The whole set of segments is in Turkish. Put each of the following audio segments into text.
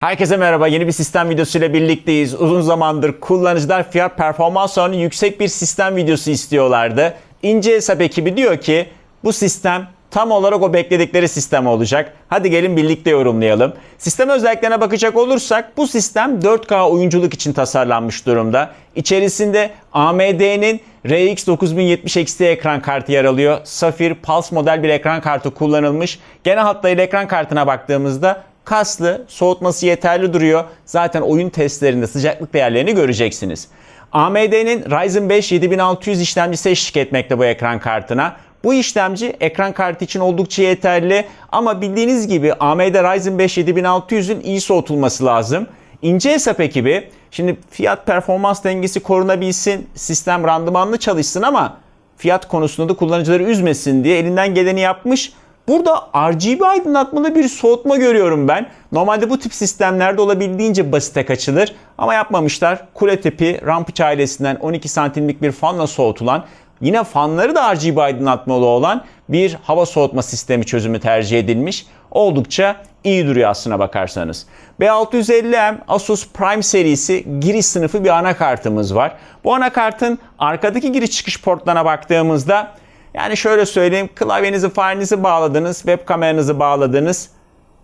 Herkese merhaba. Yeni bir sistem videosuyla birlikteyiz. Uzun zamandır kullanıcılar fiyat performans oranı yüksek bir sistem videosu istiyorlardı. İnce Hesap ekibi diyor ki bu sistem tam olarak o bekledikleri sistem olacak. Hadi gelin birlikte yorumlayalım. Sistem özelliklerine bakacak olursak bu sistem 4K oyunculuk için tasarlanmış durumda. İçerisinde AMD'nin RX 9070 XT ekran kartı yer alıyor. Safir Pulse model bir ekran kartı kullanılmış. Genel hatlarıyla ekran kartına baktığımızda kaslı, soğutması yeterli duruyor. Zaten oyun testlerinde sıcaklık değerlerini göreceksiniz. AMD'nin Ryzen 5 7600 işlemcisi eşlik etmekte bu ekran kartına. Bu işlemci ekran kartı için oldukça yeterli ama bildiğiniz gibi AMD Ryzen 5 7600'ün iyi soğutulması lazım. İnce hesap ekibi şimdi fiyat performans dengesi korunabilsin, sistem randımanlı çalışsın ama fiyat konusunda da kullanıcıları üzmesin diye elinden geleni yapmış. Burada RGB aydınlatmalı bir soğutma görüyorum ben. Normalde bu tip sistemlerde olabildiğince basite kaçılır ama yapmamışlar. Kule tipi Rampage ailesinden 12 santimlik bir fanla soğutulan Yine fanları da RGB aydınlatmalı olan bir hava soğutma sistemi çözümü tercih edilmiş. Oldukça iyi duruyor aslına bakarsanız. B650M Asus Prime serisi giriş sınıfı bir anakartımız var. Bu anakartın arkadaki giriş çıkış portlarına baktığımızda yani şöyle söyleyeyim klavyenizi farenizi bağladınız, web kameranızı bağladınız.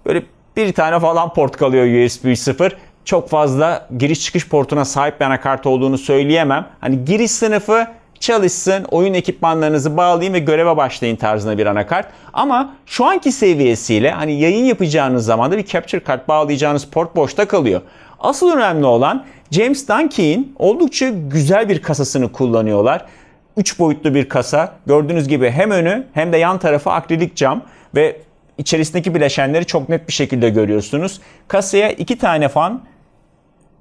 Böyle bir tane falan port kalıyor USB 0 çok fazla giriş çıkış portuna sahip bir anakart olduğunu söyleyemem. Hani giriş sınıfı çalışsın, oyun ekipmanlarınızı bağlayın ve göreve başlayın tarzında bir anakart. Ama şu anki seviyesiyle hani yayın yapacağınız zaman da bir capture kart bağlayacağınız port boşta kalıyor. Asıl önemli olan James Dunkey'in oldukça güzel bir kasasını kullanıyorlar. 3 boyutlu bir kasa. Gördüğünüz gibi hem önü hem de yan tarafı akrilik cam ve içerisindeki bileşenleri çok net bir şekilde görüyorsunuz. Kasaya iki tane fan,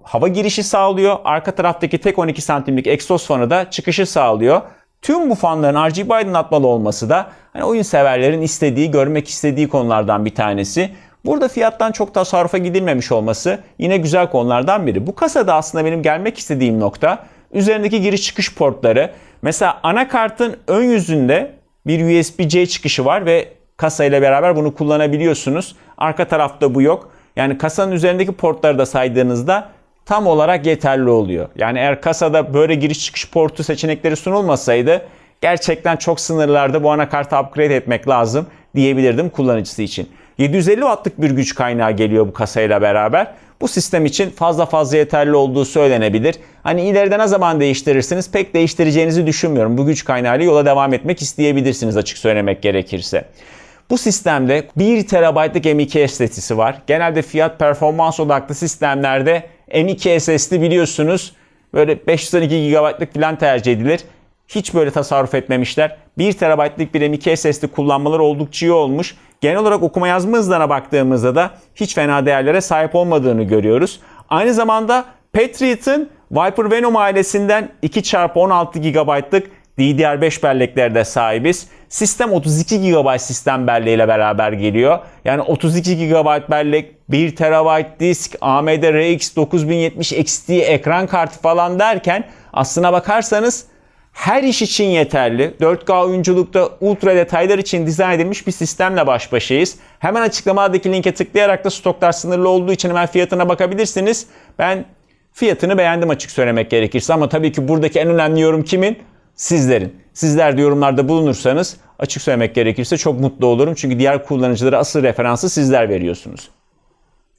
hava girişi sağlıyor. Arka taraftaki tek 12 santimlik egzoz fanı da çıkışı sağlıyor. Tüm bu fanların RGB aydınlatmalı olması da hani oyun severlerin istediği, görmek istediği konulardan bir tanesi. Burada fiyattan çok tasarrufa gidilmemiş olması yine güzel konulardan biri. Bu kasada aslında benim gelmek istediğim nokta üzerindeki giriş çıkış portları. Mesela anakartın ön yüzünde bir USB-C çıkışı var ve kasayla beraber bunu kullanabiliyorsunuz. Arka tarafta bu yok. Yani kasanın üzerindeki portları da saydığınızda tam olarak yeterli oluyor. Yani eğer kasada böyle giriş çıkış portu seçenekleri sunulmasaydı gerçekten çok sınırlarda bu anakartı upgrade etmek lazım diyebilirdim kullanıcısı için. 750 wattlık bir güç kaynağı geliyor bu kasayla beraber. Bu sistem için fazla fazla yeterli olduğu söylenebilir. Hani ileride ne zaman değiştirirsiniz pek değiştireceğinizi düşünmüyorum. Bu güç kaynağıyla yola devam etmek isteyebilirsiniz açık söylemek gerekirse. Bu sistemde 1 TB'lık M.2 SSD'si var. Genelde fiyat performans odaklı sistemlerde M.2 SSD biliyorsunuz böyle 512 GB'lık falan tercih edilir. Hiç böyle tasarruf etmemişler. 1 TB'lık bir M.2 SSD kullanmaları oldukça iyi olmuş. Genel olarak okuma yazma hızlarına baktığımızda da hiç fena değerlere sahip olmadığını görüyoruz. Aynı zamanda Patriot'ın Viper Venom ailesinden 2x16 GB'lık DDR5 belleklerde sahibiz. Sistem 32 GB sistem belleğiyle beraber geliyor. Yani 32 GB bellek, 1 TB disk, AMD RX 9070 XT ekran kartı falan derken aslına bakarsanız her iş için yeterli. 4K oyunculukta ultra detaylar için dizayn edilmiş bir sistemle baş başayız. Hemen açıklamadaki linke tıklayarak da stoklar sınırlı olduğu için hemen fiyatına bakabilirsiniz. Ben fiyatını beğendim açık söylemek gerekirse ama tabii ki buradaki en önemli yorum kimin? Sizlerin. Sizler de yorumlarda bulunursanız açık söylemek gerekirse çok mutlu olurum. Çünkü diğer kullanıcılara asıl referansı sizler veriyorsunuz.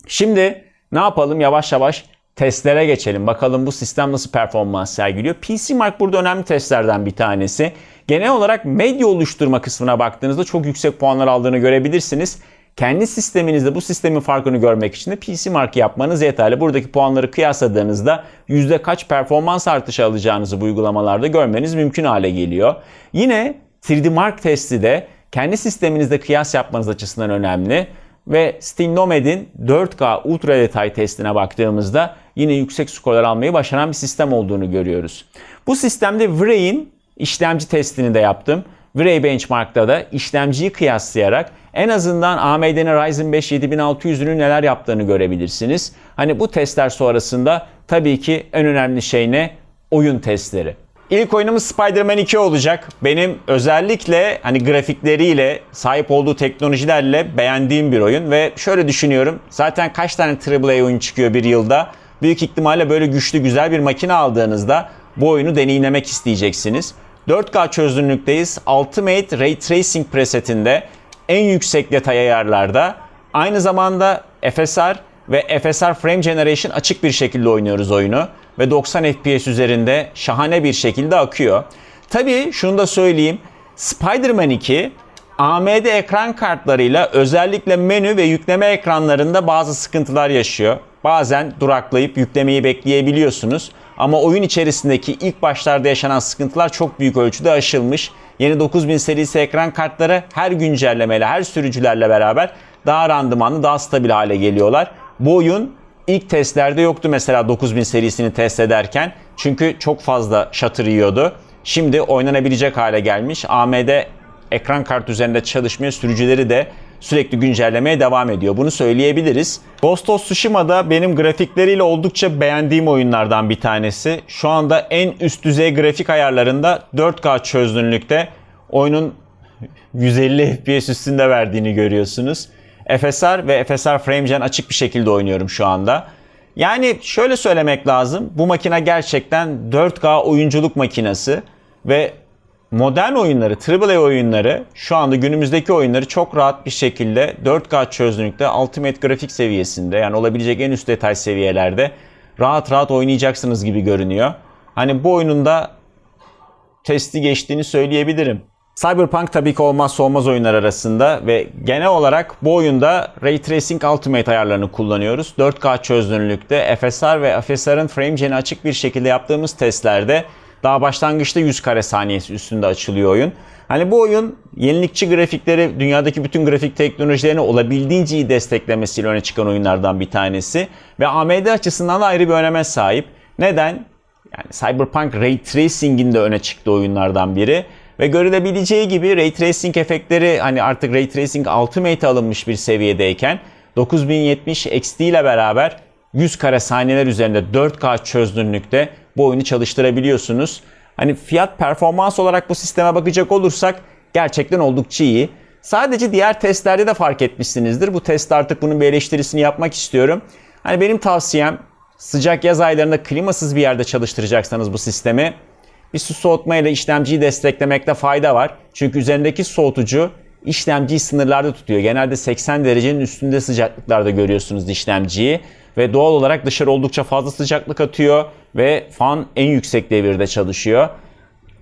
Şimdi ne yapalım? Yavaş yavaş testlere geçelim. Bakalım bu sistem nasıl performans sergiliyor. PC Mark burada önemli testlerden bir tanesi. Genel olarak medya oluşturma kısmına baktığınızda çok yüksek puanlar aldığını görebilirsiniz. Kendi sisteminizde bu sistemin farkını görmek için de PC Mark yapmanız yeterli. Buradaki puanları kıyasladığınızda yüzde kaç performans artışı alacağınızı bu uygulamalarda görmeniz mümkün hale geliyor. Yine 3D Mark testi de kendi sisteminizde kıyas yapmanız açısından önemli ve Stingnomed'in 4K ultra detay testine baktığımızda yine yüksek skorlar almayı başaran bir sistem olduğunu görüyoruz. Bu sistemde Vray'in işlemci testini de yaptım. Vray Benchmark'ta da işlemciyi kıyaslayarak en azından AMD'nin Ryzen 5 7600'ünün neler yaptığını görebilirsiniz. Hani bu testler sonrasında tabii ki en önemli şey ne? Oyun testleri. İlk oyunumuz Spider-Man 2 olacak. Benim özellikle hani grafikleriyle, sahip olduğu teknolojilerle beğendiğim bir oyun ve şöyle düşünüyorum. Zaten kaç tane AAA oyun çıkıyor bir yılda? Büyük ihtimalle böyle güçlü güzel bir makine aldığınızda bu oyunu deneyimlemek isteyeceksiniz. 4K çözünürlükteyiz. Ultimate Ray Tracing presetinde en yüksek detay ayarlarda. Aynı zamanda FSR ve FSR Frame Generation açık bir şekilde oynuyoruz oyunu ve 90 FPS üzerinde şahane bir şekilde akıyor. Tabii şunu da söyleyeyim. Spider-Man 2 AMD ekran kartlarıyla özellikle menü ve yükleme ekranlarında bazı sıkıntılar yaşıyor. Bazen duraklayıp yüklemeyi bekleyebiliyorsunuz. Ama oyun içerisindeki ilk başlarda yaşanan sıkıntılar çok büyük ölçüde aşılmış. Yeni 9000 serisi ekran kartları her güncellemeyle, her sürücülerle beraber daha randımanlı, daha stabil hale geliyorlar. Bu oyun ilk testlerde yoktu mesela 9000 serisini test ederken. Çünkü çok fazla shutter yiyordu. Şimdi oynanabilecek hale gelmiş. AMD ekran kart üzerinde çalışmaya sürücüleri de sürekli güncellemeye devam ediyor. Bunu söyleyebiliriz. Ghost of Tsushima'da benim grafikleriyle oldukça beğendiğim oyunlardan bir tanesi. Şu anda en üst düzey grafik ayarlarında 4K çözünürlükte oyunun 150 FPS üstünde verdiğini görüyorsunuz. FSR ve FSR Frame Gen açık bir şekilde oynuyorum şu anda. Yani şöyle söylemek lazım. Bu makine gerçekten 4K oyunculuk makinesi ve modern oyunları, AAA oyunları şu anda günümüzdeki oyunları çok rahat bir şekilde 4K çözünürlükte Ultimate grafik seviyesinde yani olabilecek en üst detay seviyelerde rahat rahat oynayacaksınız gibi görünüyor. Hani bu oyununda testi geçtiğini söyleyebilirim. Cyberpunk tabii ki olmazsa olmaz oyunlar arasında ve genel olarak bu oyunda Ray Tracing Ultimate ayarlarını kullanıyoruz. 4K çözünürlükte FSR ve FSR'ın frame gen'i açık bir şekilde yaptığımız testlerde daha başlangıçta 100 kare saniyesi üstünde açılıyor oyun. Hani bu oyun yenilikçi grafikleri, dünyadaki bütün grafik teknolojilerini olabildiğince iyi desteklemesiyle öne çıkan oyunlardan bir tanesi. Ve AMD açısından da ayrı bir öneme sahip. Neden? Yani Cyberpunk Ray Tracing'in de öne çıktığı oyunlardan biri. Ve görülebileceği gibi Ray Tracing efektleri hani artık Ray Tracing Ultimate alınmış bir seviyedeyken 9070 XT ile beraber 100 kare saniyeler üzerinde 4K çözünürlükte bu oyunu çalıştırabiliyorsunuz. Hani fiyat performans olarak bu sisteme bakacak olursak gerçekten oldukça iyi. Sadece diğer testlerde de fark etmişsinizdir. Bu test artık bunun bir eleştirisini yapmak istiyorum. Hani benim tavsiyem sıcak yaz aylarında klimasız bir yerde çalıştıracaksanız bu sistemi bir su soğutma ile işlemciyi desteklemekte fayda var. Çünkü üzerindeki soğutucu işlemciyi sınırlarda tutuyor. Genelde 80 derecenin üstünde sıcaklıklarda görüyorsunuz işlemciyi ve doğal olarak dışarı oldukça fazla sıcaklık atıyor ve fan en yüksek devirde çalışıyor.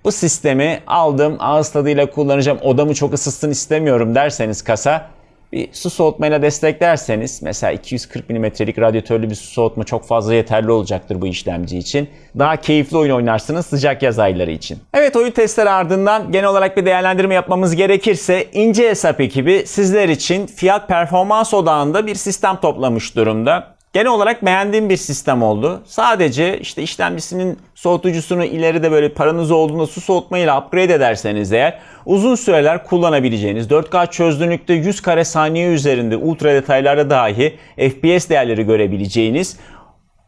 Bu sistemi aldım ağız tadıyla kullanacağım odamı çok ısıtsın istemiyorum derseniz kasa bir su soğutmayla desteklerseniz mesela 240 mm'lik radyatörlü bir su soğutma çok fazla yeterli olacaktır bu işlemci için. Daha keyifli oyun oynarsınız sıcak yaz ayları için. Evet oyun testleri ardından genel olarak bir değerlendirme yapmamız gerekirse ince hesap ekibi sizler için fiyat performans odağında bir sistem toplamış durumda. Genel olarak beğendiğim bir sistem oldu. Sadece işte işlemcisinin soğutucusunu ileride böyle paranız olduğunda su soğutmayla upgrade ederseniz eğer uzun süreler kullanabileceğiniz 4K çözünürlükte 100 kare saniye üzerinde ultra detaylarda dahi FPS değerleri görebileceğiniz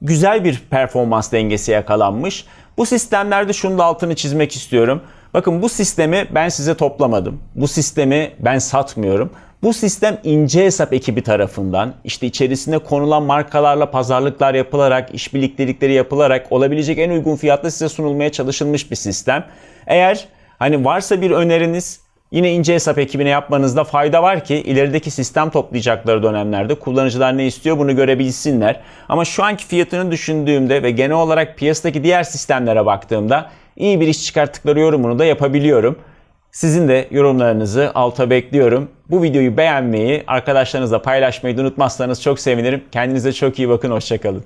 güzel bir performans dengesi yakalanmış. Bu sistemlerde şunu altını çizmek istiyorum. Bakın bu sistemi ben size toplamadım. Bu sistemi ben satmıyorum. Bu sistem ince hesap ekibi tarafından işte içerisine konulan markalarla pazarlıklar yapılarak, işbirliktelikleri yapılarak olabilecek en uygun fiyatla size sunulmaya çalışılmış bir sistem. Eğer hani varsa bir öneriniz yine ince hesap ekibine yapmanızda fayda var ki ilerideki sistem toplayacakları dönemlerde kullanıcılar ne istiyor bunu görebilsinler. Ama şu anki fiyatını düşündüğümde ve genel olarak piyasadaki diğer sistemlere baktığımda iyi bir iş çıkarttıkları yorumunu da yapabiliyorum. Sizin de yorumlarınızı alta bekliyorum. Bu videoyu beğenmeyi, arkadaşlarınızla paylaşmayı unutmazsanız çok sevinirim. Kendinize çok iyi bakın, hoşçakalın.